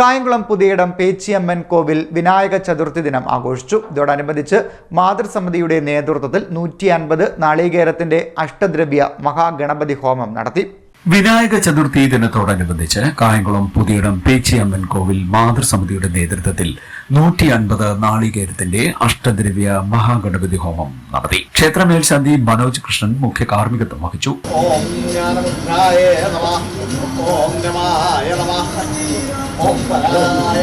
കായംകുളം പുതിയിടം പേച്ചിയമ്മൻ കോവിൽ വിനായക ചതുർത്ഥി ദിനം ആഘോഷിച്ചു. ഇതോടനുബന്ധിച്ച് മാതൃസമിതിയുടെ നേതൃത്വത്തിൽ നൂറ്റി അൻപത് നാളികേരത്തിന്റെ അഷ്ടദ്രവ്യ മഹാഗണപതി ഹോമം നടത്തി. വിനായക ചതുർത്ഥി ദിനത്തോടനുബന്ധിച്ച് കായംകുളം പുതിയിടം പേച്ചിയമ്മൻ കോവിൽ മാതൃസമിതിയുടെ നേതൃത്വത്തിൽ നൂറ്റി അൻപത് നാളികേരത്തിന്റെ അഷ്ടദ്രവ്യ മഹാഗണപതി ഹോമം നടത്തി. ക്ഷേത്രമേൽശാന്തി മനോജ് കൃഷ്ണൻ മുഖ്യ കാർമ്മികത്വം വഹിച്ചു. ഓം ഓം പരായ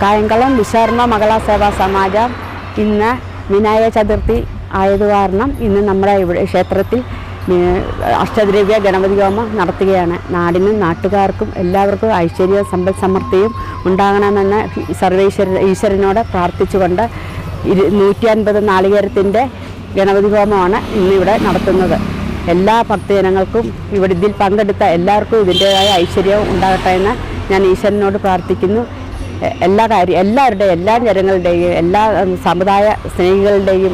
കായംകുളം മകളാ സേവാ സമാജം ഇന്ന് വിനായക ചതുർത്ഥി ആയത് കാരണം ഇന്ന് നമ്മുടെ ഇവിടെ ക്ഷേത്രത്തിൽ അഷ്ടദ്രവ്യ ഗണപതി ഹോമം നടത്തുകയാണ്. നാടിനും നാട്ടുകാർക്കും എല്ലാവർക്കും ഐശ്വര്യവും സമ്പൽ സമൃദ്ധിയും ഉണ്ടാകണമെന്ന് സർവേശ്വര ഈശ്വരനോട് പ്രാർത്ഥിച്ചുകൊണ്ട് ഇരു നൂറ്റി അൻപത് നാളികേരത്തിന്റെ ഗണപതി ഹോമമാണ് ഇന്നിവിടെ നടത്തുന്നത്. എല്ലാ ഭക്തജനങ്ങൾക്കും ഇവിടെ ഇതിൽ പങ്കെടുത്ത എല്ലാവർക്കും ഇതിന്റെതായ ഐശ്വര്യവും ഉണ്ടാകട്ടെ എന്ന് ഞാൻ ഈശ്വരനോട് പ്രാർത്ഥിക്കുന്നു. എല്ലാ കാര്യം എല്ലാവരുടെയും എല്ലാ ജനങ്ങളുടെയും എല്ലാ സമുദായ സ്നേഹികളുടെയും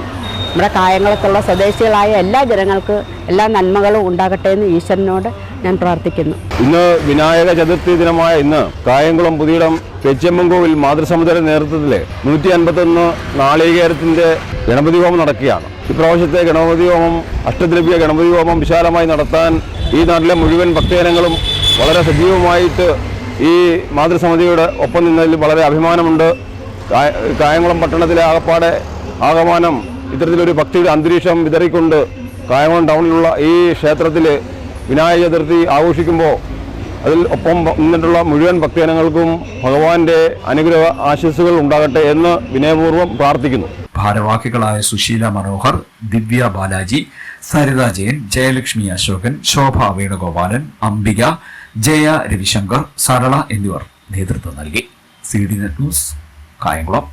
നമ്മുടെ കായങ്ങളൊക്കെയുള്ള സ്വദേശികളായ എല്ലാ ജനങ്ങൾക്ക് എല്ലാ നന്മകളും ഉണ്ടാകട്ടെ എന്ന് ഈശ്വരനോട് ഞാൻ പ്രാർത്ഥിക്കുന്നു. ഇന്ന് വിനായക ചതുർത്ഥി ദിനമായ ഇന്ന് കായംകുളം പുതിയിടം പെച്ചമ്മൻകോവിൽ മാതൃസമുദ്ര നേതൃത്വത്തിൽ നൂറ്റി അൻപത്തൊന്ന് നാളികേരത്തിന്റെ ഗണപതി ഹോമം നടക്കുകയാണ്. ഇപ്രാവശ്യത്തെ ഗണപതി ഹോമം അഷ്ടദ്രവ്യ ഗണപതി ഹോമം വിശാലമായി നടത്താൻ ഈ നാട്ടിലെ മുഴുവൻ ഭക്തജനങ്ങളും വളരെ സജീവമായിട്ട് ഈ മാതൃസമിതിയുടെ ഒപ്പം നിന്നതിൽ വളരെ അഭിമാനമുണ്ട്. കായ- കായംകുളം പട്ടണത്തിലെ ആകപ്പാടെ ആകമാനം ഇത്തരത്തിലൊരു ഭക്തിയുടെ അന്തരീക്ഷം വിതറിക്കൊണ്ട് കായംകുളം ടൗണിലുള്ള ഈ ക്ഷേത്രത്തിൽ വിനായക ചതുർത്ഥി ആഘോഷിക്കുമ്പോൾ അതിൽ ഒപ്പം നിന്നിട്ടുള്ള മുഴുവൻ ഭക്തജനങ്ങൾക്കും ഭഗവാന്റെ അനുഗ്രഹ ആശസ്സുകൾ ഉണ്ടാകട്ടെ എന്ന് വിനയപൂർവം പ്രാർത്ഥിക്കുന്നു. ഭാരവാഹികളായ സുശീല മനോഹർ ദിവ്യ ബാലാജി സരിത ജയൻ ജയലക്ഷ്മി അശോകൻ ശോഭ വേണുഗോപാലൻ അംബിക ജയ രവിശങ്കർ സരള എന്നിവർ നേതൃത്വം നൽകി. C D net news Kayamkulam.